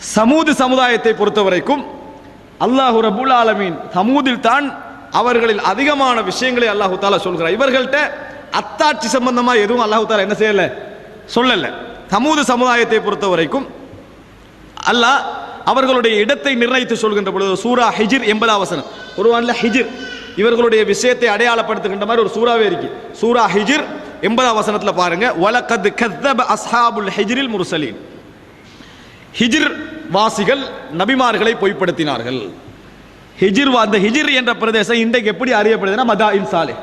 சமூது சமுதாயத்தை பொறுத்த வரைக்கும் அல்லாஹு ரபுல் ஆலமீன் சமூதில் தான் அவர்களில் அதிகமான விஷயங்களை அல்லாஹு தாலா சொல்கிறார். இவர்கள்ட்ட அத்தாட்சி சம்பந்தமா எதுவும் அல்லாஹு தாலா என்ன செய்யல? சொல்லல. சமூது சமுதாயத்தை பொறுத்த வரைக்கும் அல்லாஹ் அவர்களுடைய இடத்தை நிர்ணயித்து சொல்கின்ற பொழுது சூரா ஹிஜிர் எண்பதாம் வசனம். ஒரு ஹிஜிர். இவர்களுடைய விஷயத்தை அடையாளப்படுத்துகின்ற மாதிரி ஒரு சூறாவே இருக்கு. சூரா ஹிஜிர் எண்பதாம் வசனத்தில் பாருங்க வலக்கத் கத்தப் அஸ்ஹாபுல் ஹிஜிரில் முர்சலீன். ஹிஜிர் வாசிகள் நபிமார்களை பொய்ப்படுத்தினார்கள். ஹிஜிர் வா- அந்த ஹிஜிர் என்ற பிரதேசம் இன்றைக்கு எப்படி அறியப்படுதுன்னா மதாயின் சாலை.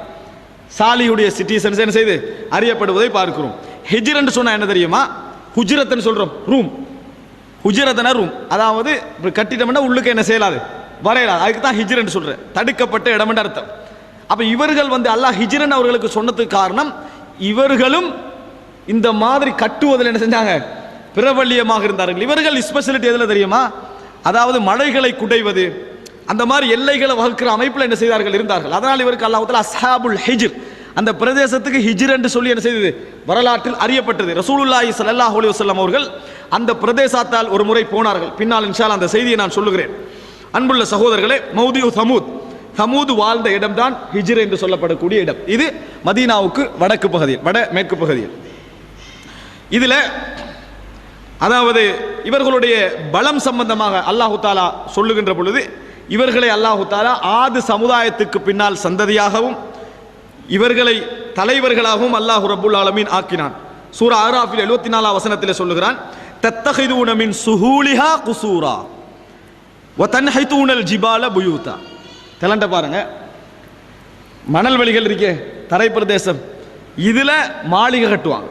சாலியுடைய சிட்டிசன்ஸ் என்ன செய்து? அறியப்படுவதை பார்க்கிறோம். ஹிஜிர் என்று சொன்னால் என்ன தெரியுமா? ஹுஜிரத்துன்னு சொல்கிறோம் ரூம். ஹுஜரத்தன ரூம். அதாவது இப்படி கட்டிட்டோம்னா உள்ளுக்கு என்ன செய்யலாது? வரையலாது. அதுக்கு தான் ஹிஜ்ரன் சொல்கிறேன் தடுக்கப்பட்ட இடம்னு அர்த்தம். அப்போ இவர்கள் வந்து அல்லாஹ் ஹிஜிரன் அவர்களுக்கு சொன்னதுக்கு காரணம் இவர்களும் இந்த மாதிரி கட்டுவதில் என்ன செஞ்சாங்க? பிரபல்யமாக இருந்தார்கள். இவர்கள் ஸ்பெஷலிட்டி எதில் தெரியுமா? அதாவது மலைகளை குடைவது. அந்த மாதிரி எல்லைகளை வகுக்கிற அமைப்பில் என்ன செய்தார்கள்? இருந்தார்கள். அதனால் இவருக்கு அல்லாஹத்தில் அசாபுல் ஹிஜிர் அந்த பிரதேசத்துக்கு ஹிஜ்ர் என்று சொல்லி என்ன செய்தது? வரலாற்றில் அறியப்பட்டது. ரசூலுல்லாஹி ஸல்லல்லாஹு அலி வஸல்லம் அவர்கள் அந்த பிரதேசத்தால் ஒரு முறை போனார்கள். பின்னால் இன்ஷால் அந்த செய்தியை நான் சொல்லுகிறேன். அன்புள்ள சகோதரர்களே மௌதியு சமூத். சமூது வாழ்ந்த இடம்தான் ஹிஜிர் என்று சொல்லப்படக்கூடிய இடம். இது மதீனாவுக்கு வடக்கு பகுதியில் வட மேற்கு பகுதியில். இதில் அதாவது இவர்களுடைய பலம் சம்பந்தமாக அல்லாஹு தாலா சொல்லுகின்ற பொழுது இவர்களை அல்லாஹு தாலா ஆது சமுதாயத்துக்கு பின்னால் சந்ததியாகவும் இவர்களை தலைவர்களாகவும் அல்லாஹு ரபுல் ஆலமீன் ஆக்கினான். சூரா ஆராஃபில் எழுபத்தி நாலா வசனத்தில் சொல்லுகிறான் தத்தஹிதூன மின் சுஹூலிஹா குசூரா வதன்ஹைதூனல் ஜிபால புயூதா தெலண்ட பாருங்க. மணல் வழிகள் இருக்கே தரை பிரதேசம் இதில் மாளிகை கட்டுவாங்க.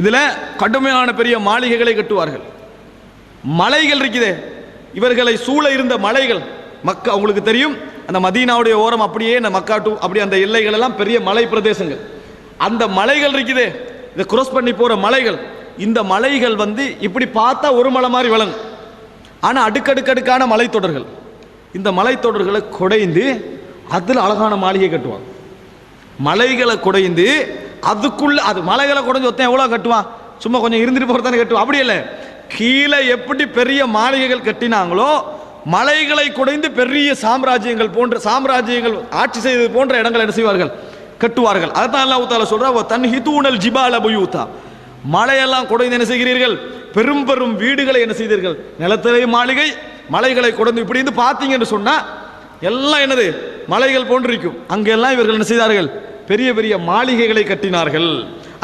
இதில் கடுமையான பெரிய மாளிகைகளை கட்டுவார்கள். மலைகள் இருக்குதே. இவர்களை சூழ இருந்த மலைகள் மக்கா அவங்களுக்கு தெரியும் அந்த மதீனாவுடைய ஓரம் அப்படியே இந்த மக்காட்டு அப்படி அந்த எல்லைகள் எல்லாம் பெரிய மலை பிரதேசங்கள். அந்த மலைகள் இருக்குதே. இதை க்ரோஸ் பண்ணி போகிற மலைகள். இந்த மலைகள் வந்து இப்படி பார்த்தா ஒரு மலை மாதிரி விளங்கும். ஆனால் அடுக்கடுக்கடுக்கான மலைத்தொடர்கள். இந்த மலைத்தொடர்களை குடைந்து அதில் அழகான மாளிகை கட்டுவாங்க. மலைகளை குடைந்து அதுக்குள்ள அது மலைகளை குடைஞ்சு ஒருத்தன் எவ்வளோ கட்டுவான்? சும்மா கொஞ்சம் இருந்துட்டு போகிறதானே கட்டுவான். அப்படி இல்லை. கீழே எப்படி பெரிய மாளிகைகள் கட்டினாங்களோ மலைகளை குடைந்து பெரிய சாம்ராஜ்யங்கள் போன்ற சாம்ராஜ்யங்கள் ஆட்சி செய்தது போன்ற இடங்கள் என்ன செய்வார்கள்? கட்டுவார்கள். அதைத்தான் அல்லாஹ் தாலா சொல்றா தன் ஹிதூனல் ஜிபால புயூத்தா. மலையெல்லாம் குடைந்து என்ன செய்கிறீர்கள்? பெரும் பெரும் வீடுகளை என்ன செய்தீர்கள்? நிலத்திலே மாளிகை மலைகளை குடைந்து இப்படி இருந்து பார்த்தீங்கன்னு சொன்னால் எல்லாம் என்னது? மலைகள் போன்றிருக்கும். அங்கெல்லாம் இவர்கள் என்ன செய்தார்கள்? பெரிய பெரிய மாளிகைகளை கட்டினார்கள்.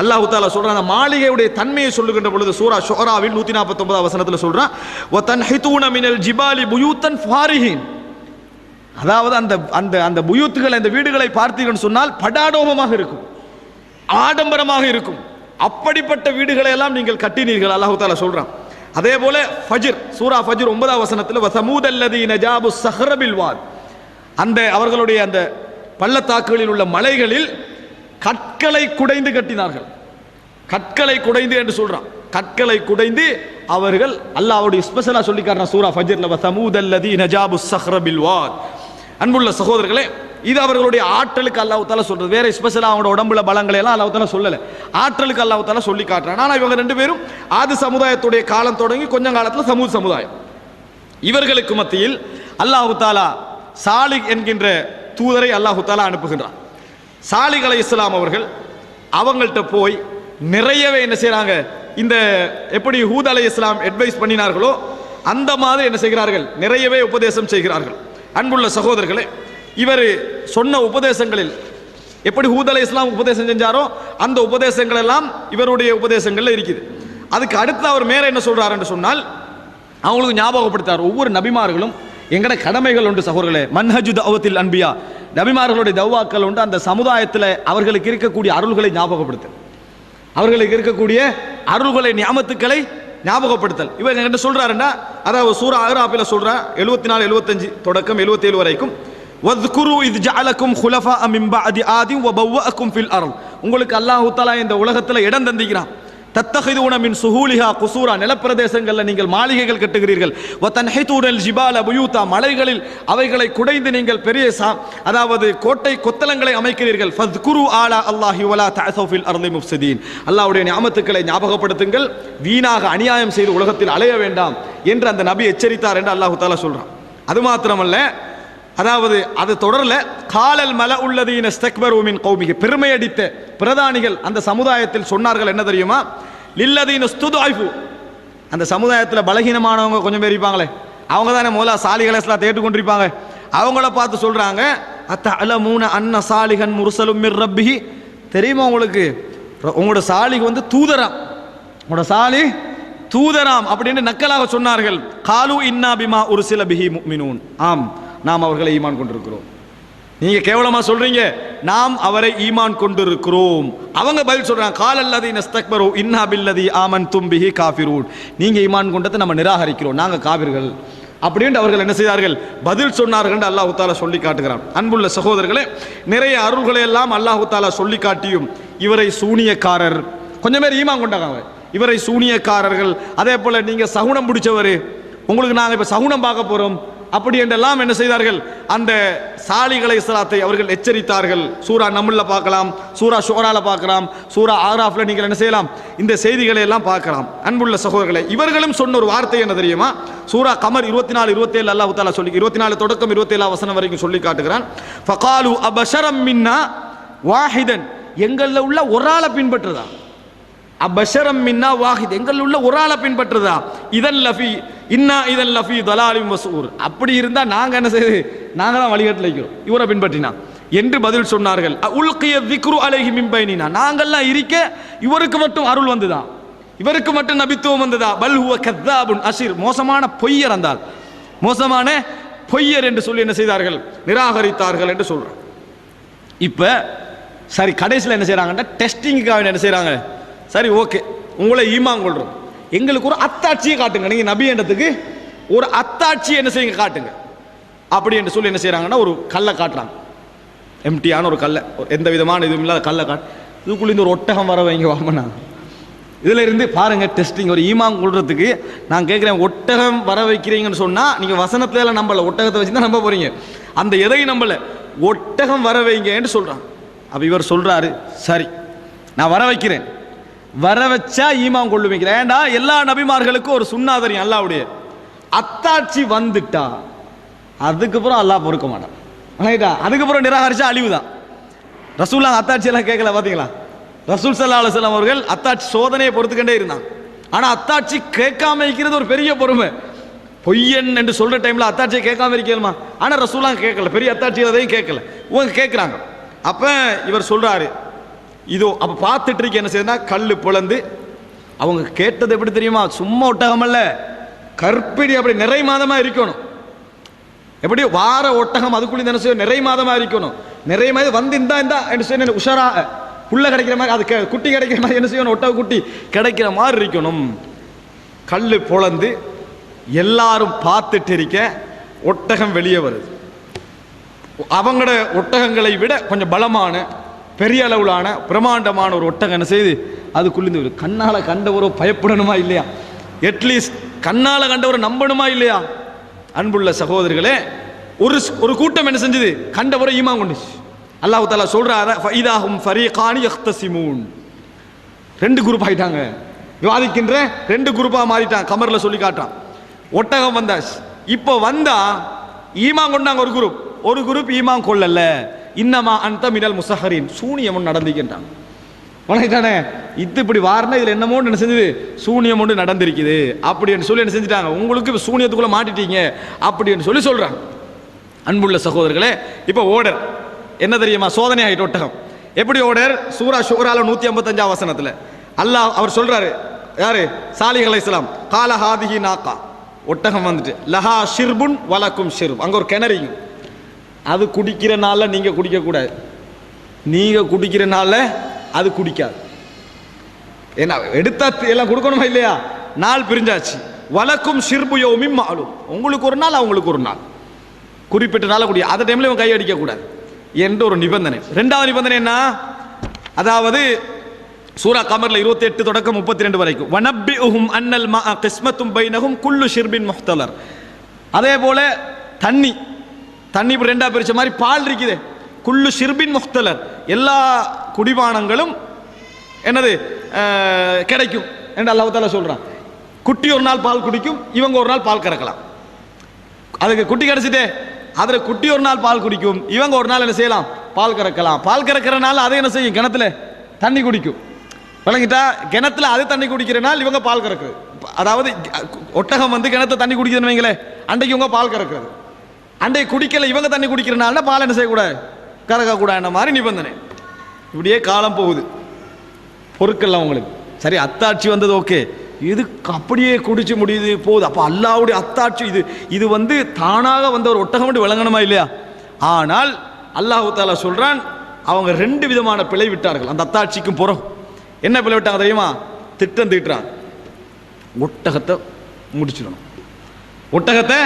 அல்லாஹு தாலா சொல்றான் அந்த மாளிகையுடைய தன்மையை சொல்லுகின்ற பொழுது சூரா ஷோராவில் நூத்தி நாற்பத்தி ஒன்பதாம் வசனத்தில் சொல்றான் தன் ஹிதூன மினல் ஜிபாலி புயூத்தன் ஃபாரிஹின். அதாவது அந்த அந்த அந்த புயூத்துகள் அந்த வீடுகளை பார்த்தீங்கன்னு சொன்னால் படாடோபமாக இருக்கும் ஆடம்பரமாக இருக்கும். அப்படிப்பட்ட வீடுகளை எல்லாம் நீங்கள் கட்டினீர்கள் அல்லாஹு தாலா சொல்றான். அதே போல ஃபஜிர் சூரா ஃபஜிர் ஒன்பதாம் வசனத்தில் வசமூதல்லதி நஜாபு சஹரபில் வாத் அந்த அவர்களுடைய அந்த பள்ளத்தாக்குகளில் உள்ள மலைகளில் கற்களை குடைந்து கட்டினார்கள். கற்களை குடைந்து என்று சொல்றான். கற்களை குடைந்து அவர்கள் அல்லாஹ்வுடைய ஸ்பெஷலா சொல்லி காட்டுறான் சூரா ஃபஜ்ர்ல வசமூத் அல்லதி நஜாபு சஹ்ரபில் வாத். அன்புள்ள சகோதரர்களே இது அவர்களுடைய ஆற்றலுக்கு அல்லாஹ் தாலா சொல்றது. வேற ஸ்பெஷலா அவங்களோட உடம்புல பலங்களை எல்லாம் அல்லாஹ் சொல்லலை சொல்லல. ஆற்றலுக்கு அல்லாஹ் தாலா சொல்லி காட்டுறான். ஆனால் இவங்க ரெண்டு பேரும் ஆது சமுதாயத்துடைய காலம் தொடங்கி கொஞ்சம் காலத்தில் சமூக சமுதாயம். இவர்களுக்கு மத்தியில் அல்லாஹு தாலா சாலிக் என்கின்ற தூதரை அல்லாஹு தாலா அனுப்புகின்றான். சாலிக் அலை இஸ்லாம் அவர்கள் அவங்கள்ட்ட போய் நிறையவே என்ன செய்கிறாங்க இந்த எப்படி ஹூத் அலை இஸ்லாம் அட்வைஸ் பண்ணினார்களோ அந்த மாதிரி என்ன செய்கிறார்கள் நிறையவே உபதேசம் செய்கிறார்கள். அன்புள்ள சகோதரர்களே இவர் சொன்ன உபதேசங்களில் எப்படி ஹூத் அலை இஸ்லாம் உபதேசம் செஞ்சாரோ அந்த உபதேசங்கள் எல்லாம் இவருடைய உபதேசங்களில் இருக்குது. அதுக்கு அடுத்து அவர் மேலே என்ன சொல்றாருன்னு சொன்னால் அவங்களுக்கு ஞாபகப்படுத்தார். ஒவ்வொரு நபிமார்களும் எங்கட கடமைகள் உண்டு சகோதரர்களே. மன்ஹஜு தவத்தில் அன்பியா. நபிமார்களுடைய தவ்வாக்கள் உண்டு. அந்த சமுதாயத்தில் அவர்களுக்கு இருக்கக்கூடிய அருள்களை ஞாபகப்படுத்தல் அவர்களுக்கு இருக்கக்கூடிய அருள்களை ஞாபகத்துக்களை ஞாபகப்படுத்தல். இவர் என்ன சொல்றாருன்னா அதாவது சூரா அகராப்பில் சொல்றா எழுபத்தி நாலு எழுபத்தஞ்சு தொடக்கம் எழுபத்தேழு வரைக்கும். வத்குரு இது ஜாலக்கும் குலஃபா அமிம்பா அதி ஆதி வ பவ்வஅக்கும் ஃபில் அருள். உங்களுக்கு அல்லாஹ் இந்த உலகத்தில் இடம் தந்திக்கிறான் தத்தஹிதுன உணமின் சுஹூலிஹா குசூரா. நிலப்பிரதேசங்களில் நீங்கள் மாளிகைகள் கட்டுகிறீர்கள். வ தன்ஹிதுனல் ஜிபால புயூத்தா. மலைகளில் அவைகளை குடைந்து நீங்கள் பெரிய சா- அதாவது கோட்டை கொத்தலங்களை அமைக்கிறீர்கள். ஃபத்குரு ஆலா அல்லாஹி வலா தசோஃபில் ஃபில் அர்லி அல்லாவுடைய ஞாபகத்துக்களை நியாமத்துக்களை ஞாபகப்படுத்துங்கள். வீணாக அநியாயம் செய்து உலகத்தில் அலைய வேண்டாம் என்று அந்த நபி எச்சரித்தார் என்று அல்லாஹு தாலா சொல்கிறான் அது மாத்திரமல்ல அதாவது அது தொடரல. காலல் மல உள்ளதீன ஸ்தக்பரூமின் கௌமிகி. பெருமை அடித்த பிரதானிகள் அந்த சமுதாயத்தில் சொன்னார்கள் என்ன தெரியுமா? லில்லதீன ஸ்துதாய்ஃபு. அந்த சமுதாயத்தில் பலகீனமானவங்க கொஞ்சம் பேர் இருப்பாங்களே. அவங்க தானே முதல்ல சாலிகளெல்லாம் தேட்டு கொண்டிருப்பாங்க. அவங்கள பார்த்து சொல்கிறாங்க அத்த அல அலமூன அன்ன சாலிகன் முருசலும் மிர் ரப்பிஹி? தெரியுமா உங்களுக்கு? உங்களோட சாலிக்கு வந்து தூதராம். உங்களோட சாலி தூதராம் அப்படின்னு நக்கலாக சொன்னார்கள். காலு இன்னா பிமா ஒரு சில பிஹி மினூன் ஆம். நாம் அவர்களை ஈமான் கொண்டிருக்கிறோம். நீங்க கேவலமா சொல்றீங்க நாம் அவரை ஈமான் கொண்டிருக்கிறோம். அவங்க பதில் சொல்றாங்க கால் அல்லது நஸ்தக்பரோ இன்னா பில்லதி ஆமன் தும்பிஹி காஃபிரூன். நீங்க ஈமான் கொண்டதை நம்ம நிராகரிக்கிறோம் நாங்க காவிர்கள் அப்படின்னு அவர்கள் என்ன செய்தார்கள்? பதில் சொன்னார்கள் என்று அல்லாஹு தாலா சொல்லி காட்டுகிறான். அன்புள்ள சகோதரர்களே நிறைய அருள்களை எல்லாம் அல்லாஹு தாலா சொல்லி காட்டியும் இவரை சூனியக்காரர். கொஞ்சம் பேர் ஈமான் கொண்டாங்க இவரை சூனியக்காரர்கள். அதே போல நீங்க சகுனம் பிடிச்சவர். உங்களுக்கு நாங்கள் இப்போ சகுனம் பார்க்க போகிறோம் அப்படி என்றெல்லாம் என்ன செய்தார்கள்? அந்த சாலிகளை இஸ்லாத்தை அவர்கள் எச்சரித்தார்கள். சூரா நம்முல்ல பார்க்கலாம் சூரா ஷோரால பார்க்கலாம் சூரா ஆராஃப்ல நீங்கள் என்ன செய்யலாம்? இந்த செய்திகளை எல்லாம் பார்க்கலாம். அன்புள்ள சகோதரர்களை இவர்களும் சொன்ன ஒரு வார்த்தை என்ன தெரியுமா? சூரா கமர் இருபத்தி நாலு இருபத்தி ஏழு அல்லாஹ் தாலா சொல்லி இருபத்தி நாலு தொடக்கம் இருபத்தி ஏழு வசனம் வரைக்கும் சொல்லி காட்டுகிறான். ஃபகாலு அபஷரம் மின்னா வாஹிதன். எங்களில் உள்ள ஒரு ஆளை அபஷரம் மின்னா வாஹித். எங்கள் உள்ள ஒரு ஆளை பின்பற்றுதா? இதன் லஃபி இன்னா இதன் லஃபி தலாலிம் வசூர். அப்படி இருந்தால் நாங்கள் என்ன செய்யுது நாங்கள் தான் வழிகாட்டில் வைக்கிறோம். இவரை பின்பற்றினா. என்று பதில் சொன்னார்கள். உல்கிய விக்ரு அலைஹி மிம்பைனா நாங்கள்லாம் இருக்க இவருக்கு மட்டும் அருள் வந்துதான் இவருக்கு மட்டும் நபித்துவம் வந்ததா? பல் ஹுவ கத்தாபுன் அஷிர். மோசமான பொய்யர் அந்தால் மோசமான பொய்யர் என்று சொல்லி என்ன செய்தார்கள்? நிராகரித்தார்கள் என்று சொல்கிறோம் இப்போ சரி கடைசியில் என்ன செய்கிறாங்கன்னா டெஸ்டிங்குக்காக என்ன செய்கிறாங்க சரி ஓகே. உங்களை ஈமான் கொள்றோம். எங்களுக்கு ஒரு அத்தாட்சியை காட்டுங்க. நீங்கள் நபி என்றதுக்கு ஒரு அத்தாட்சியை என்ன செய்யுங்க? காட்டுங்க. அப்படி என்று சொல்லி என்ன செய்கிறாங்கன்னா ஒரு கல்லை காட்டுறாங்க. எம்டியான ஒரு கல்லை. எந்த விதமான இதுவும் இல்லாத கல்லை காட்டு இதுக்குள்ள இந்த ஒரு ஒட்டகம் வர வைங்க வாமனா இதுல இருந்து பாருங்க டெஸ்டிங் ஒரு ஈமான் கொள்றதுக்கு நான் கேட்குறேன் ஒட்டகம் வர வைக்கிறீங்கன்னு சொன்னா நீங்க வசனத்துல எல்லாம் நம்பல. ஒட்டகத்தை வச்சு தான் நம்ப போறீங்க. அந்த எதையும் நம்பல. ஒட்டகம் வர வைங்கன்னு சொல்றான். அப்ப இவர் சொல்றாரு சரி நான் வர வைக்கிறேன். வர வச்சா ஈமான் கொள்ளுவீங்க. ஏண்டா? எல்லா நபிமார்களுக்கும் ஒரு சுண்ணாதரியம் அல்லாவுடைய. அத்தாட்சி வந்துட்டா அதுக்கப்புறம் அல்லாஹ் பொறுக்க மாட்டான். ரைட்டா அதுக்கப்புறம் நிராகரிச்சா அழிவு தான் ரசூல்லா அத்தாட்சி எல்லாம் கேட்கல பார்த்தீங்களா ரசூல் சல்லா அலுவலாம் அவர்கள் அத்தாட்சி சோதனையை பொறுத்துக்கண்டே இருந்தான் ஆனால் அத்தாட்சி கேட்காம இருக்கிறது ஒரு பெரிய பொறுமை. பொய்யன் என்று சொல்கிற டைமில் அத்தாட்சியை கேட்காம இருக்கணுமா ஆனால் ரசூலாம் கேட்கல. பெரிய அத்தாட்சி அதையும் கேட்கல. இவங்க கேட்குறாங்க. அப்போ இவர் சொல்கிறாரு இதோ அப்போ பார்த்துட்டு இருக்க என்ன செய்யுதுன்னா கல் பிளந்து அவங்க கேட்டது எப்படி தெரியுமா? சும்மா ஒட்டகமல்ல. கற்பிணி அப்படி நிறை மாதமாக இருக்கணும். எப்படி? வார ஒட்டகம் அதுக்குள்ளே என்ன செய்யும்? நிறை மாதமாக இருக்கணும். நிறை மாதிரி வந்து இந்தா இந்தா என்ன செய்யணும் உஷாரா புள்ள கிடைக்கிற மாதிரி அது குட்டி கிடைக்கிற மாதிரி என்ன செய்யணும்? ஒட்டக குட்டி கிடைக்கிற மாதிரி இருக்கணும். கல் பொழந்து எல்லாரும் பார்த்துட்டு இருக்க ஒட்டகம் வெளியே வருது. அவங்களோட ஒட்டகங்களை விட கொஞ்சம் பலமான பெரிய அளவிலான பிரமாண்டமான ஒரு ஒட்டகம் என்ன செய்து அதுக்குள்ளேருந்து ஒரு கண்ணால் கண்டவரோ பயப்படணுமா இல்லையா? அட்லீஸ்ட் கண்ணால் கண்டவரை நம்பணுமா இல்லையா? அன்புள்ள சகோதரர்களே ஒரு ஒரு கூட்டம் என்ன செஞ்சது? கண்டவரை ஈமா கொண்டுச்சு. அல்லாஹ் தாலா சொல்கிறார ஃபைதாகும் ஃபரீகானி எஹ்தசிமூன் ரெண்டு குரூப் ஆகிட்டாங்க விவாதிக்கின்ற ரெண்டு குரூப்பாக மாறிட்டான் கமரில் சொல்லி காட்டான் ஒட்டகம் வந்தாச்சு. இப்போ வந்தா ஈமான் கொண்டாங்க ஒரு குரூப் ஒரு குரூப் ஈமான் கொள்ளலை. இன்னமா அந்த மினல் முசஹரின். சூனியம் ஒன்று நடந்துக்கின்றான் வணக்கிட்டானே இது இப்படி வாரினா இதில் என்னமோ என்ன செஞ்சது? சூனியம் ஒன்று நடந்திருக்குது. அப்படின்னு சொல்லி என்ன செஞ்சுட்டாங்க? உங்களுக்கு சூனியத்துக்குள்ளே மாட்டிட்டீங்க. அப்படின்னு சொல்லி சொல்கிறாங்க அன்புள்ள சகோதரர்களே இப்போ ஓடர். என்ன தெரியுமா? சோதனை ஆகிட்டு ஒட்டகம். எப்படி ஓடர்? சூரா ஷூரால நூற்றி ஐம்பத்தஞ்சாம் வசனத்தில். அல்லாஹ் அவர் சொல்கிறாரு யாரு? சாலிஹ் அலை இஸ்லாம் காலஹாதிஹி நாக்கா. ஒட்டகம் வந்துட்டு லஹா ஷிர்புன் வலக்கும் ஷிர்ப். அங்கே ஒரு கிணறிங்க அது குடிக்கிறனால நீங்கள் குடிக்கக்கூடாது நீங்கள் குடிக்கிற குடிக்கிறனால அது குடிக்காது. ஏன்னா எடுத்தா எல்லாம் கொடுக்கணுமா இல்லையா? நாள் பிரிஞ்சாச்சு. வழக்கும் ஷிர்பு யோமிம் மாலும். உங்களுக்கு ஒரு நாள் அவங்களுக்கு ஒரு நாள். குறிப்பிட்ட நாள் கூடிய அந்த டைம்ல இவன் கையடிக்கக்கூடாது என்ற ஒரு நிபந்தனை. ரெண்டாவது நிபந்தனை என்ன? அதாவது சூரா கமர்ல இருபத்தி எட்டு தொடக்கம் முப்பத்தி ரெண்டு வரைக்கும். வனப்பி உஹும் அன்னல் மா கிஸ்மத்தும் பைனகும் குல்லு ஷிர்பின் முஹ்தலர். அதே போல தண்ணி. தண்ணி இப்படி ரெண்டா பிரிச்ச மாதிரி பால் இருக்குது. குள்ளு ஷிர்பின் முக்தலர். எல்லா குடிபானங்களும் என்னது கிடைக்கும். என்று அல்லாஹால சொல்கிறான் குட்டி ஒரு நாள் பால் குடிக்கும் இவங்க ஒரு நாள் பால் கறக்கலாம். அதுக்கு குட்டி கிடச்சிதே. அதில் குட்டி ஒரு நாள் பால் குடிக்கும் இவங்க ஒரு நாள் என்ன செய்யலாம்? பால் கறக்கலாம். பால் கறக்கிறனால அதை என்ன செய்யும்? கிணத்துல தண்ணி குடிக்கும். விளங்கிட்டா கிணத்துல அது தண்ணி குடிக்கிறனால இவங்க பால் கறக்குது. அதாவது ஒட்டகம் வந்து கிணத்துல தண்ணி குடிக்குதுன்னு வைங்களேன் அன்றைக்கு இவங்க பால் கறக்குறது. அண்டை குடிக்கல இவங்க தண்ணி குடிக்கிறனால பால் என்ன செய்யக்கூடாது? கறக்கக்கூடாதுன்ற மாதிரி நிபந்தனை. இப்படியே காலம் போகுது. பொருட்கள் அவங்களுக்கு. சரி அத்தாட்சி வந்தது ஓகே. இது அப்படியே குடிச்சு முடியுது போகுது. அப்போ அல்லாவுடைய அத்தாட்சி இது. இது வந்து தானாக வந்த ஒரு ஒட்டகம் மட்டும் விளங்கணுமா இல்லையா? ஆனால் அல்லாஹு தாலா சொல்கிறான் அவங்க ரெண்டு விதமான பிழை விட்டார்கள். அந்த அத்தாட்சிக்கும் புறம். என்ன பிழை விட்டாங்க தெரியுமா? திட்டம் தீட்டுறாங்க ஒட்டகத்தை முடிச்சிடணும். ஒட்டகத்தை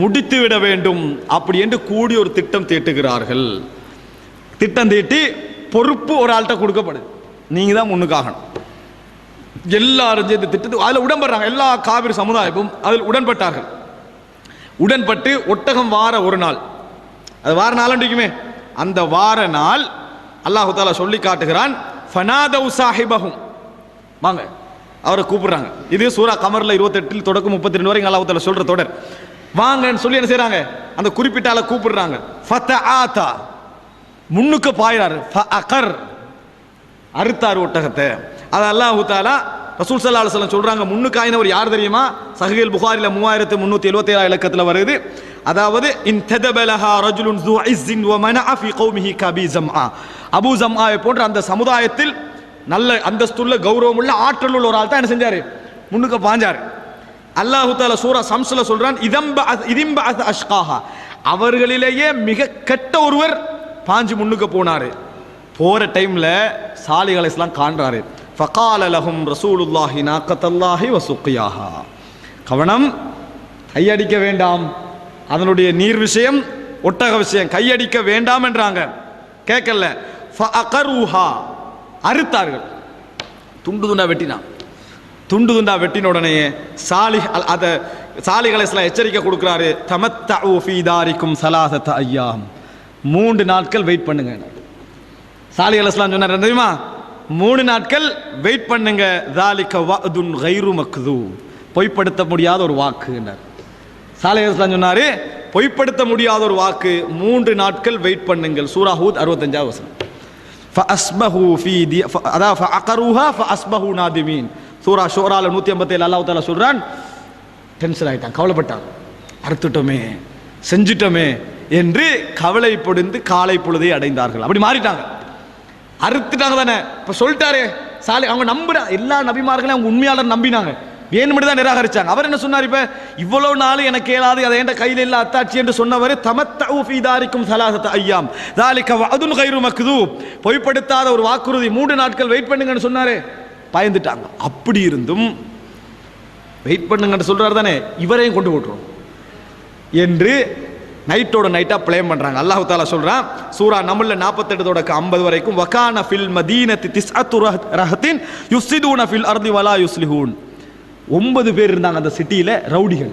முடித்து விட வேண்டும் அப்படி என்று கூடி ஒரு திட்டம் தீட்டுகிறார்கள். திட்டம் தீட்டி பொறுப்பு ஒரு ஆள்கிட்ட கொடுக்கப்படுது. நீங்க தான் முன்னுக்காகணும். எல்லாரும் சேர்ந்து திட்டத்து அதில் உடன்படுறாங்க. எல்லா காவிரி சமுதாயமும் அதில் உடன்பட்டார்கள். உடன்பட்டு ஒட்டகம் வார ஒரு நாள். அது வார நாளண்டிக்குமே அந்த வார நாள் அல்லாஹு தாலா சொல்லி காட்டுகிறான் ஃபனாதவ் சாஹிபகும் வாங்க. அவரை கூப்பிடுறாங்க. இது சூரா கமரில் இருபத்தெட்டில் தொடக்கம் முப்பத்தி ரெண்டு வரைக்கும் அல்லாஹு தாலா சொல்ற தொடர். வாங்கன்னு சொல்லி என்ன செய்கிறாங்க அந்த குறிப்பிட்டால கூப்பிடுறாங்க. ஃபத்த ஆத்தா முன்னுக்கு பாயிறாரு. ஃப அகர் அறுத்தார் ஒட்டகத்தை. அது அல்லாஹு தாலா ரசூல் சல்லா அலுவலம் சொல்கிறாங்க முன்னுக்காயினவர் யார் தெரியுமா? சஹில் புகாரில் மூவாயிரத்து முந்நூற்றி எழுபத்தி ஏழு இலக்கத்தில் வருது. அதாவது இன் தெதபலஹா ரஜுலுன் ஜூ இஸ்ஸின் வ மனஅஃபி கௌமிஹி கபி ஜம்ஆ. அபு ஜம்ஆவை போன்ற அந்த சமுதாயத்தில் நல்ல அந்தஸ்துள்ள கௌரவமுள்ள ஆற்றல் உள்ள ஒரு ஆள் தான் என்ன செஞ்சார்? முன்னுக்கு பாஞ்சார். அல்லாஹு தால சூரா சம்ஸ்ல சொல்றான் இதம்ப இதிம்ப அஷ்காஹா. அவர்களிலேயே மிக கெட்ட ஒருவர் பாஞ்சு முன்னுக்கு போனார். போகிற டைமில் சாலிகளை எல்லாம் காண்றாரு. ஃபகால லஹும் ரசூலுல்லாஹி நாக்கத்தல்லாஹி வசுக்கியாகா கவனம் கையடிக்க வேண்டாம். அதனுடைய நீர் விஷயம் ஒட்டக விஷயம் கையடிக்க வேண்டாம் என்றாங்க. கேட்கல அறுத்தார்கள். துண்டு துண்டா வெட்டினான். துண்டு துண்டா வெட்டின உடனேயே சாலி அதை சாலிகளை சில எச்சரிக்கை கொடுக்குறாரு. தமத்த ஊஃபிதாரிக்கும் சலாசத்த ஐயாம். மூன்று நாட்கள் வெயிட் பண்ணுங்க. சாலிகளை இஸ்லாம் சொன்னார் தெரியுமா? மூணு நாட்கள் வெயிட் பண்ணுங்க. தாலிக்க வதுன் கைரு மக்குது பொய்ப்படுத்த முடியாத ஒரு வாக்குன்னார் சாலிகள் இஸ்லாம் சொன்னார் பொய்ப்படுத்த முடியாத ஒரு வாக்கு மூன்று நாட்கள் வெயிட் பண்ணுங்கள். சூராஹூத் அறுபத்தஞ்சாவது வசனம். அதாவது சூரா ஷோரால நூற்றி ஐம்பத்தேழு அல்லாஹ் தாலா சொல்கிறான் டென்ஷன் ஆகிட்டான் கவலைப்பட்டான். அறுத்துட்டோமே செஞ்சிட்டோமே என்று கவலை பொடிந்து காலை பொழுதை அடைந்தார்கள். அப்படி மாறிட்டாங்க. அறுத்துட்டாங்க தானே. இப்போ சொல்லிட்டாரு சாலை அவங்க நம்புற எல்லா நபிமார்களையும் அவங்க உண்மையாளர் நம்பினாங்க. வேணுமணி தான் நிராகரிச்சாங்க. அவர் என்ன சொன்னார் இப்போ? இவ்வளோ நாள் எனக்கு ஏலாது அதை என்ற கையில் இல்லை அத்தாட்சி என்று சொன்னவர் தமத்த தமத்தூஃபிதாரிக்கும் சலாசத்த ஐயாம். தாலிக்க அதுல் கயிறு மக்குது பொய்ப்படுத்தாத ஒரு வாக்குறுதி மூன்று நாட்கள் வெயிட் பண்ணுங்கன்னு சொன்னார். பயந்துட்டாங்க. அப்படி இருந்தும் வெயிட் பண்ணுங்கன்னு சொல்றாரு தானே இவரையும் கொண்டு போட்டுரும். என்று நைட்டோட நைட்டாக பிளேம் பண்ணுறாங்க அல்லாஹு தாலா சொல்கிறான் சூரா நம்மள நாற்பத்தெட்டு ஐம்பது வரைக்கும் வகான ஃபில் மதீனத்தி திஸ்அத்து ரஹ- ரஹத்தின் யுஸ்லிதூன ஃபில் அர்தி வலா யுஸ்லிஹூன். ஒன்பது பேர் இருந்தாங்க அந்த சிட்டியில் ரவுடிகள்.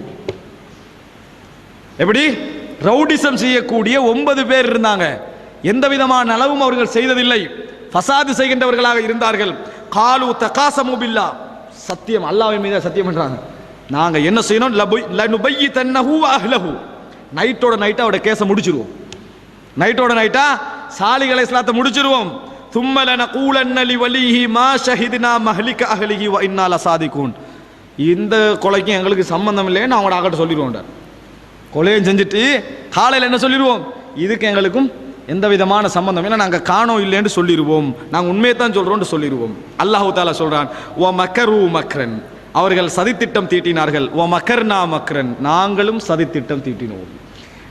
எப்படி? ரவுடிசம் செய்யக்கூடிய ஒன்பது பேர் இருந்தாங்க. எந்த விதமான அளவும் அவர்கள் செய்ததில்லை. ஃபசாது செய்கின்றவர்களாக இருந்தார்கள். காலு தகாசமு பில்லா. சத்தியம் அல்லாவின் மீது சத்தியம் பண்றாங்க. நாங்க என்ன செய்யணும்? லபுய்- லனுபையி தன்னஹு அஹ்லஹு. நைட்டோட நைட்டா அவட கேஸை முடிச்சிருவோம். நைட்டோட நைட்டா சாலிகளை இஸ்லாத்தை முடிச்சிருவோம். தும்மலன கூலன்னலி வலிஹி மா ஷஹிதினா மஹ்லிக அஹ்லிஹி வ இன்னால சாதிக்கூன் இந்த கொலைக்கும் எங்களுக்கு சம்மந்தம் இல்லைன்னு அவங்களோட ஆகட்ட சொல்லிடுவோம் கொலையும் செஞ்சுட்டு காலையில் என்ன சொல்லிடுவோம் இதுக்கு எங்களுக்கும் எந்த விதமான சம்பந்தம்? ஏன்னா நாங்கள் காணோம் இல்லைன்னு சொல்லிடுவோம் நாங்கள் உண்மையை தான் சொல்கிறோம்னு சொல்லிடுவோம் அல்லாஹு தாலா சொல்கிறான் ஓ மக்கரு மக்ரன். அவர்கள் சதித்திட்டம் தீட்டினார்கள். ஓ மக்கர்னா மக்ரன். நாங்களும் சதித்திட்டம் தீட்டினோம்.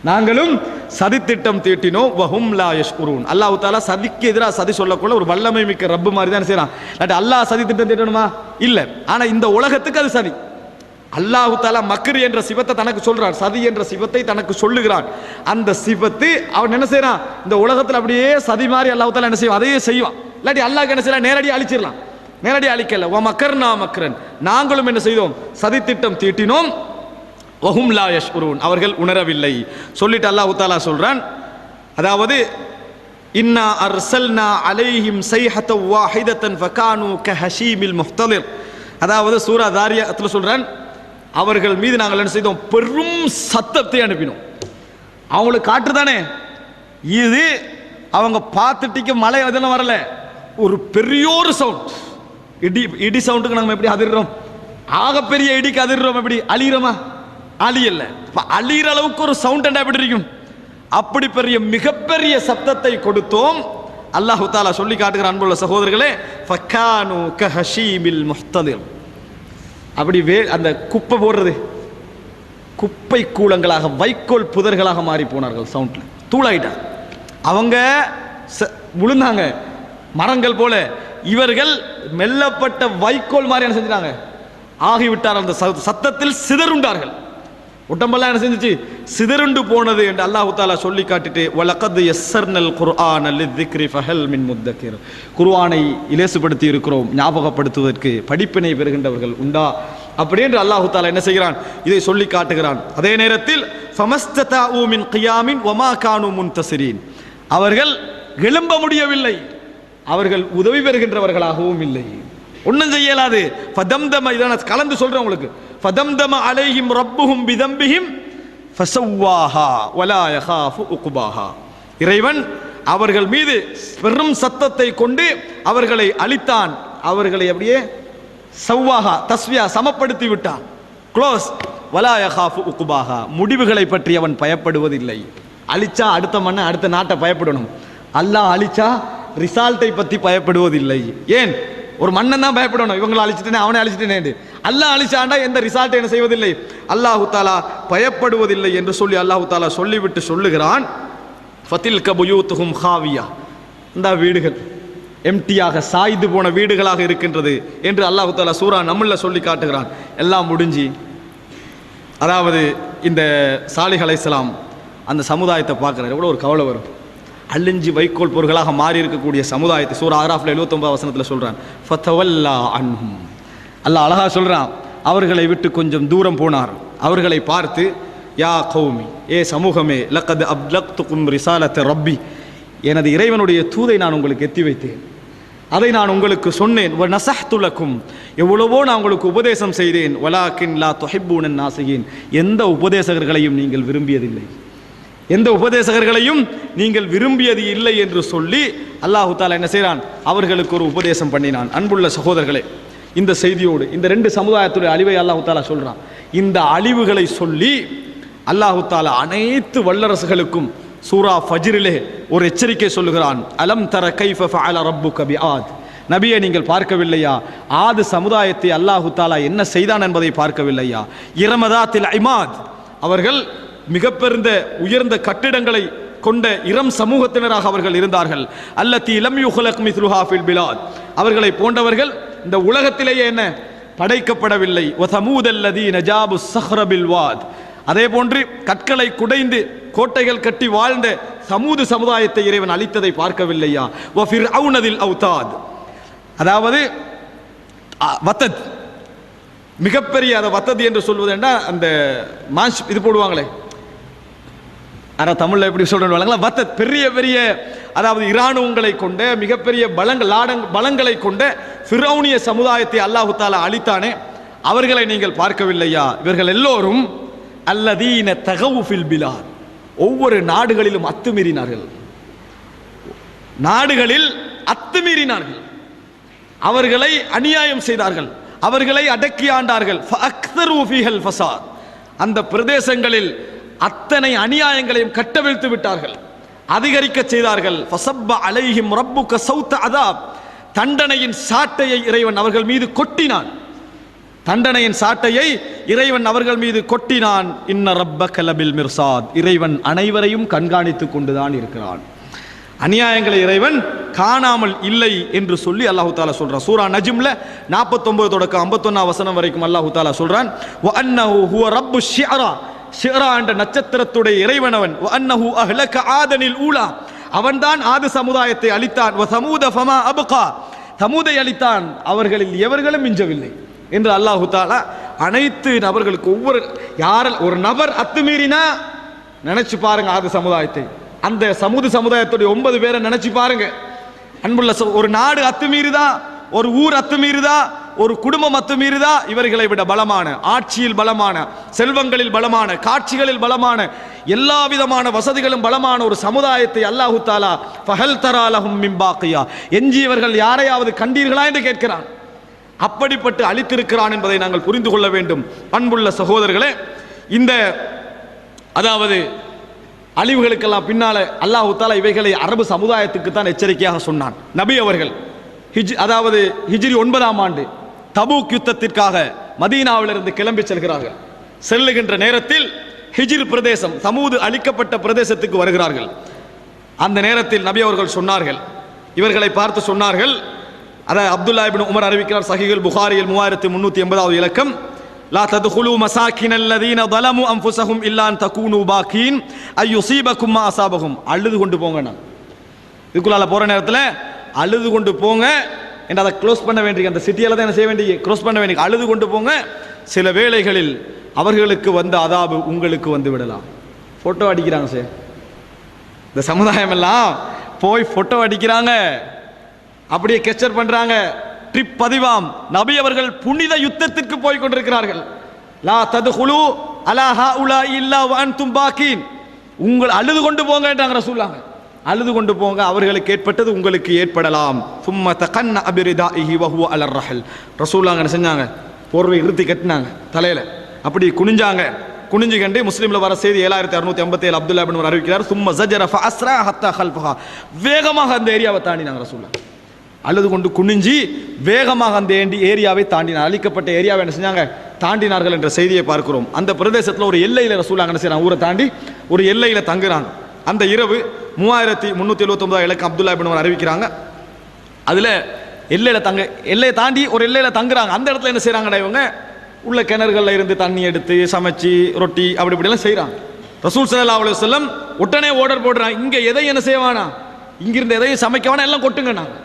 நாங்களும் சதித்திட்டம் தீட்டினோம். வஹும் லா யஷ்குரூன். அல்லாஹு தாலா சதிக்கு எதிராக சதி சொல்லக்குள்ள ஒரு வல்லமை மிக்க ரப்பு மாதிரி தான் செய்றான். இல்லாட்டி அல்லாஹ் சதி திட்டம் தீட்டணுமா? இல்லை. ஆனால் இந்த உலகத்துக்கு அது சதி. அல்லாஹு தாலா மக்ரு என்ற சிவத்தை தனக்கு சொல்றான் சதி என்ற சிவத்தை தனக்கு சொல்லுகிறான். அந்த சிவத்து அவன் என்ன செய்யறான் இந்த உலகத்தில் அப்படியே சதி மாதிரி அல்லாஹு தாலா என்ன செய்வான்? அதையே செய்வான். இல்லாட்டி அல்லாஹ் என்ன செய்யலாம்? நேரடியாக அழிச்சிடலாம். நேரடியாக அழிக்கல. ஓ மக்கர்னா மக்கரன் நாங்களும் என்ன செய்தோம்? சதி திட்டம் தீட்டினோம். ஒஹும் லா யஷ்குரூன். அவர்கள் உணரவில்லை. சொல்லிட்டு அல்லாஹு தாலா சொல்றான். அதாவது இன்னா அர்சல்னா அலைஹிம் சைஹத வாஹிதத்தன் ஃபகானு கஹஷீமில் முஃப்தலிர். அதாவது சூரா தாரியத்தில் சொல்றான் அவர்கள் மீது நாங்கள் என்ன செய்தோம்? பெரும் சத்தத்தை அனுப்பினோம். அவங்களுக்கு காட்டுதானே இது அவங்க பார்த்துட்டிக்கு மழை அதெல்லாம் வரல. ஒரு பெரியோரு சவுண்ட் இடி இடி சவுண்டுக்கு நம்ம எப்படி அதிர்றோம்? ஆகப்பெரிய இடிக்கு அதிர்றோம் எப்படி? அழிகிறோமா அழியல இப்போ அழிகிற அளவுக்கு ஒரு சவுண்ட் என்ன எப்படி இருக்கும் அப்படி பெரிய மிகப்பெரிய சப்தத்தை கொடுத்தோம். அல்லாஹு தாலா சொல்லி காட்டுகிற அன்புள்ள சகோதரர்களே ஃபக்கானு கஹஷீமில் முஹ்ததில் அப்படி வே அந்த குப்பை போடுறது. குப்பை கூலங்களாக வைக்கோல் புதர்களாக மாறி போனார்கள் சவுண்டில். தூளாயிட்டாங்க அவங்க ச- விழுந்தாங்க. மரங்கள் போல. இவர்கள் மெல்லப்பட்ட வைக்கோல் மாதிரி என்ன செஞ்சாங்க ஆகிவிட்டார் அந்த சத்தத்தில் சிதறுண்டார்கள். உடம்பெல்லாம் என்ன செஞ்சிச்சு? சிதறுண்டு போனது என்று அல்லாஹு தாலா சொல்லி காட்டிட்டு வலக்கது எஸ்ஸர்னல் குர்ஆன் திக்ரி ஃபஹல் மின் முத்தக்கிர். குர்ஆனை இலேசுபடுத்தி இருக்கிறோம் ஞாபகப்படுத்துவதற்கு படிப்பினை பெறுகின்றவர்கள் உண்டா? அப்படி என்று அல்லாஹு தாலா என்ன செய்கிறான்? இதை சொல்லி காட்டுகிறான். அதே நேரத்தில் ஃபமஸ்ததாஉ மின் கியாமின் வமா கானு முன்தசிரீன். அவர்கள் எழும்ப முடியவில்லை. அவர்கள் உதவி பெறுகின்றவர்களாகவும் இல்லை. ஒன்றும் செய்யலாது. ஃபதம்தம கலந்து சொல்றேன் உங்களுக்கு ஃபதம்தம அலைஹிம் ரப்புஹும் விதம்பிஹிம் ஃபசவ்வாஹா வலா உக்குபாஹா இறைவன் அவர்கள் மீது பெரும் சத்தத்தை கொண்டு அவர்களை அழித்தான். அவர்களை அப்படியே சவ்வாகா தஸ்வியா சமப்படுத்தி விட்டான். க்ளோஸ் வலா உக்குபாகா முடிவுகளை பற்றி அவன் பயப்படுவதில்லை. அழிச்சா அடுத்த மண்ணை அடுத்த நாட்டை பயப்படணும். அல்லாஹ் அழிச்சா ரிசால்ட்டை பற்றி பயப்படுவதில்லை. ஏன்? ஒரு மன்னன் தான் பயப்படணும். இவங்களை அழிச்சிட்டேனே அவனை அழிச்சிட்டேனே அல்லாஹ் அழிச்சாண்டா எந்த ரிசார்ட் என்ன செய்வதில்லை? அல்லாஹு தாலா பயப்படுவதில்லை என்று சொல்லி அல்லாஹு தாலா சொல்லிவிட்டு சொல்லுகிறான். ஃபத்தில் கபுயூத்துகும் ஹாவியா. இந்த வீடுகள். எம்டியாக சாய்ந்து போன வீடுகளாக இருக்கின்றது என்று அல்லாஹு தாலா சூரா நம்மளில் சொல்லி காட்டுகிறான். எல்லாம் முடிஞ்சு. அதாவது இந்த சாலிஹ் அலைசலாம் அந்த சமுதாயத்தை பார்க்குறாரு. எவ்வளோ ஒரு கவலை வரும். அழிஞ்சு வைக்கோல் பொருள்களாக மாறி இருக்கக்கூடிய சமுதாயத்தை சூரா ஆராஃபில் எழுபத்தொன்பது வசனத்தில் சொல்கிறான் ஃபத்தவல்லா அன்ஹும். அல்லாஹ் அழகா சொல்கிறான் அவர்களை விட்டு கொஞ்சம் தூரம் போனார். அவர்களை பார்த்து யா கௌமி ஏ சமூகமே லக்கது அப்லக்துக்கும் ரிசாலத்தை ரப்பி எனது இறைவனுடைய தூதை நான் உங்களுக்கு எத்தி வைத்தேன். அதை நான் உங்களுக்கு சொன்னேன். வ நசஹ்துலக்கும் எவ்வளவோ நான் உங்களுக்கு உபதேசம் செய்தேன். வலாக்கின் லா தொஹிப்பூனன் நாசியின் எந்த உபதேசகர்களையும் நீங்கள் விரும்பியதில்லை. எந்த உபதேசகர்களையும் நீங்கள் விரும்பியது இல்லை என்று சொல்லி அல்லாஹு தாலா என்ன செய்கிறான் அவர்களுக்கு ஒரு உபதேசம் பண்ணினான். அன்புள்ள சகோதரர்களே இந்த செய்தியோடு இந்த ரெண்டு சமுதாயத்துடைய அழிவை அல்லாஹு தாலா சொல்றான். இந்த அழிவுகளை சொல்லி அல்லாஹு தாலா அனைத்து வல்லரசுகளுக்கும் சூரா ஃபஜ்ரிலே ஒரு எச்சரிக்கை சொல்லுகிறான். அலம் தர கைஃப ஃபஅல கபி ஆத் நபியை நீங்கள் பார்க்கவில்லையா? ஆது சமுதாயத்தை அல்லாஹு தாலா என்ன செய்தான் என்பதை பார்க்கவில்லையா? இரமதாத்தில் ஐமாத் அவர்கள் மிகப்பெருந்த உயர்ந்த கட்டிடங்களை கொண்ட இரம் சமூகத்தினராக அவர்கள் இருந்தார்கள். அல்லத்தி இளம் யுஹலக் மித்ருஹாஃபில் பிலாத். அவர்களை போன்றவர்கள் இந்த உலகத்திலேயே என்ன? படைக்கப்படவில்லை. நஜாபு அதே போன்று கற்களை குடைந்து கோட்டைகள் கட்டி வாழ்ந்த சமூது சமுதாயத்தை இறைவன் அளித்ததை பார்க்கவில்லையா? அவுனதில் அவுதாத். அதாவது வத்தத். மிகப்பெரிய அதை வத்தது என்று சொல்வது என்ன? அந்த மாஷ் இது போடுவாங்களே ஆனால் தமிழில் எப்படி சொல்கிறேன்னு வளங்களா வத்தத் பெரிய பெரிய அதாவது இராணுவங்களை கொண்ட மிகப்பெரிய பலங்கள் லாடங் பலங்களை கொண்ட ஃபிரௌனிய சமுதாயத்தை அல்லாஹு தாலா அழித்தானே. அவர்களை நீங்கள் பார்க்கவில்லையா? இவர்கள் எல்லோரும் அல்லதீன தகவு பிலாத் ஒவ்வொரு நாடுகளிலும் அத்துமீறினார்கள். நாடுகளில் அத்துமீறினார்கள். அவர்களை அநியாயம் செய்தார்கள். அவர்களை அடக்கி ஆண்டார்கள். அந்த பிரதேசங்களில் அத்தனை அநியாயங்களையும் கட்டவிழ்த்து விட்டார்கள். அதிகரிக்க செய்தார்கள். ஃபசப்ப அலைஹிம் ரப்புக சௌத்த அதாப். தண்டனையின் சாட்டையை இறைவன் அவர்கள் மீது கொட்டினான். தண்டனையின் சாட்டையை இறைவன் அவர்கள் மீது கொட்டினான். இன்ன ரப்ப கலபில் மிர்சாத். இறைவன் அனைவரையும் கண்காணித்துக் கொண்டுதான் இருக்கிறான். அநியாயங்களை இறைவன் காணாமல் இல்லை என்று சொல்லி அல்லாஹு தாலா சொல்றான். சூரா நஜிம்ல 49 தொடக்கம் 51 வசனம் வரைக்கும் அல்லாஹு தாலா சொல்றான். வ என்ற நட்சத்திரத்துடைய இறைவனவன். அன்னஹு அஹ்லக ஆதனில் ஊலா. அவன்தான் ஆது சமுதாயத்தை அளித்தான் வ சமூத ஃபமா அபுகா. சமூதை அளித்தான் அவர்களில் எவர்களும் மிஞ்சவில்லை என்று அல்லாஹு தாலா அனைத்து நபர்களுக்கு ஒவ்வொரு யார ஒரு நபர் அத்துமீறினா நினைச்சு பாருங்க ஆது சமுதாயத்தை. அந்த சமூக சமுதாயத்துடைய ஒன்பது பேரை நினைச்சு பாருங்க. அன்புள்ள ஒரு நாடு அத்துமீறுதா? ஒரு ஊர் அத்துமீறுதா? ஒரு குடும்பம் அத்துமீறுதா இவர்களை விட பலமான ஆட்சியில் பலமான செல்வங்களில் பலமான காட்சிகளில் பலமான எல்லா விதமான வசதிகளும் பலமான ஒரு சமுதாயத்தை அல்லாஹு தாலா பகல் தராலகும் மிம்பாக்கையா எஞ்சியவர்கள் யாரையாவது கண்டீர்களா என்று கேட்கிறான். அப்படிப்பட்டு அழித்திருக்கிறான் என்பதை நாங்கள் புரிந்து கொள்ள வேண்டும். அன்புள்ள சகோதரர்களே இந்த அதாவது அழிவுகளுக்கெல்லாம் பின்னால அல்லாஹு தாலா இவைகளை அரபு சமுதாயத்துக்கு தான் எச்சரிக்கையாக சொன்னான். நபி அவர்கள் ஹிஜ் அதாவது ஹிஜ்ரி ஒன்பதாம் ஆண்டு தபூக் யுத்தத்திற்காக மதீனாவிலிருந்து கிளம்பி செல்கிறார்கள். செல்லுகின்ற நேரத்தில் ஹிஜிர் பிரதேசம் சமூது அழிக்கப்பட்ட பிரதேசத்துக்கு வருகிறார்கள். அந்த நேரத்தில் நபி அவர்கள் சொன்னார்கள் இவர்களை பார்த்து சொன்னார்கள் அதான் அப்துல்லா இபின் உமர் அறிவிக்கிறார் சஹீஹுல் புகாரியில் மூவாயிரத்தி முன்னூற்றி எண்பதாவது இலக்கம். லா ததுகுலு மசாக்கின் அல்லதீன தலமு அம்ஃபுசஹும் இல்லான் தகூனு பாக்கீன் ஐ யுசீபக்கும் மா அசாபகும் அழுது கொண்டு போங்க நான் இதுக்குள்ளால போகிற நேரத்தில் அழுது கொண்டு போங்க. என்று அதை க்ளோஸ் பண்ண வேண்டிய அந்த சிட்டியில் தான் என்ன செய்ய வேண்டிய க்ளோஸ் பண்ண வேண்டிய அழுது கொண்டு போங்க. சில வேளைகளில் அவர்களுக்கு வந்த அதாபு உங்களுக்கு வந்து விடலாம். ஃபோட்டோ அடிக்கிறாங்க சார் இந்த சமுதாயம் எல்லாம் போய் ஃபோட்டோ அடிக்கிறாங்க. அப்படியே கெச்சர் பண்ணுறாங்க ட்ரிப் பதிவாம். நபி அவர்கள் புனித யுத்தத்திற்கு போய் கொண்டிருக்கிறார்கள். லா ததுகுலு அலா ஹாஉலா இல்லா வான் தும்பாக்கின் உங்கள் அழுது கொண்டு போங்கன்றாங்க ரசூலுல்லாஹ். அழுது கொண்டு போங்க அவர்களுக்கு ஏற்பட்டது உங்களுக்கு ஏற்படலாம். சும்ம அபிரிதா இஹி வஹு அலர் ரஹல். ரசூலாங்க என்ன செஞ்சாங்க. போர்வை இறுத்தி கட்டினாங்க தலையில. அப்படி குனிஞ்சாங்க. குனிஞ்சு கண்டு முஸ்லீம்ல வர செய்தி ஏழாயிரத்தி அறுநூத்தி ஐம்பத்தி ஏழு அப்துல்லா பின் அறிவிக்கிறார் சும்ம ஜஜர ஃபாஸ்ரா ஹத்தா ஹல்ஃபஹா வேகமாக அந்த ஏரியாவை தாண்டினாங்க ரசூல்லா அழுது கொண்டு குனிஞ்சி வேகமாக அந்த ஏண்டி ஏரியாவை தாண்டினார். அழிக்கப்பட்ட ஏரியாவை என்ன செஞ்சாங்க? தாண்டினார்கள் என்ற செய்தியை பார்க்கிறோம். அந்த பிரதேசத்தில் ஒரு எல்லையில் ரசூலாங்க என்ன செய்யறாங்க? ஊரை தாண்டி ஒரு எல்லையில் தங்குறாங்க. அந்த இரவு மூவாயிரத்தி முந்நூற்றி எழுபத்தொம்பது இலக்கு அப்துல்லா பின் அறிவிக்கிறாங்க. அதில் எல்லையில் தங்க எல்லையை தாண்டி ஒரு எல்லையில் தங்குறாங்க. அந்த இடத்துல என்ன செய்கிறாங்கடா இவங்க? உள்ள கிணறுகளில் இருந்து தண்ணி எடுத்து சமைச்சு ரொட்டி அப்படி இப்படிலாம் செய்கிறாங்க ரசூல் சல்லா அலுவலி செல்லம் உடனே ஓர்டர் போடுறாங்க. இங்கே எதை என்ன செய்வானா? இங்கிருந்து எதையும் சமைக்க வேணாம் எல்லாம் கொட்டுங்க நாங்கள்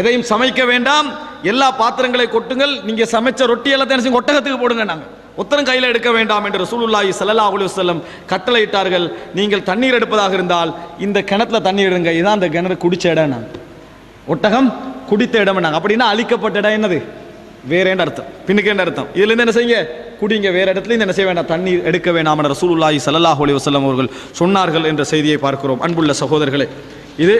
எதையும் சமைக்க வேண்டாம். எல்லா பாத்திரங்களை கொட்டுங்கள். நீங்கள் சமைச்ச ரொட்டி எல்லாத்தையும் ஒட்டகத்துக்கு போடுங்க நாங்கள் உத்தரம் கையில் எடுக்க வேண்டாம் என்று ரசூலுல்லாஹி ஸல்லல்லாஹு அலைஹி வஸல்லம் கட்டளையிட்டார்கள். நீங்கள் தண்ணீர் எடுப்பதாக இருந்தால் இந்த கிணத்துல தண்ணீர் எடுங்க. இதான் அந்த கிணறு குடிச்ச இடம் நான். ஒட்டகம் குடித்த இடம் நாங்க அப்படின்னா அழிக்கப்பட்ட இடம் என்னது? வேறேண்ட அர்த்தம். பின்னுக்கேண்ட அர்த்தம்? இதுலேருந்து என்ன செய்யுங்க? குடிங்க. வேற இடத்துல என்ன செய்ய வேண்டாம்? தண்ணீர் எடுக்க வேண்டாம் என்ற ரசூலுல்லாஹி சல்லாஹ் அலி வசல்லம் அவர்கள் சொன்னார்கள் என்ற செய்தியை பார்க்கிறோம். அன்புள்ள சகோதரர்களே இது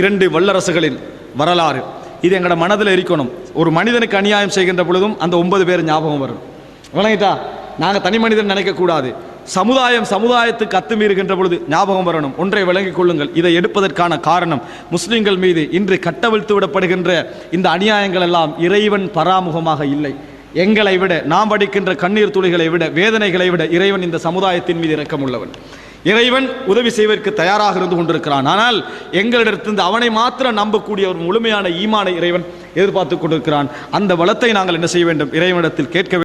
இரண்டு வல்லரசுகளின் வரலாறு. இது எங்களோட மனதில் இருக்கணும் ஒரு மனிதனுக்கு அநியாயம் செய்கின்ற பொழுதும் அந்த ஒன்பது பேர் ஞாபகம் வரும். விளங்கிட்டா? நாங்கள் தனி மனிதன் நினைக்கக்கூடாது. சமுதாயம் சமுதாயத்துக்கு அத்துமீறுகின்ற பொழுது ஞாபகம் வரணும். ஒன்றை விளங்கிக் கொள்ளுங்கள். இதை எடுப்பதற்கான காரணம் முஸ்லிம்கள் மீது இன்று கட்டவிழ்த்து விடப்படுகின்ற இந்த அநியாயங்கள் எல்லாம் இறைவன் பராமுகமாக இல்லை. எங்களை விட நாம் படிக்கின்ற கண்ணீர் துளிகளை விட வேதனைகளை விட இறைவன் இந்த சமுதாயத்தின் மீது இரக்கமுள்ளவன். இறைவன் உதவி செய்வதற்கு தயாராக இருந்து கொண்டிருக்கிறான். ஆனால் எங்களிடத்திலிருந்து அவனை மாத்திரம் நம்பக்கூடிய ஒரு முழுமையான ஈமான இறைவன் எதிர்பார்த்து கொண்டிருக்கிறான். அந்த வளத்தை நாங்கள் என்ன செய்ய வேண்டும்? இறைவனிடத்தில் கேட்க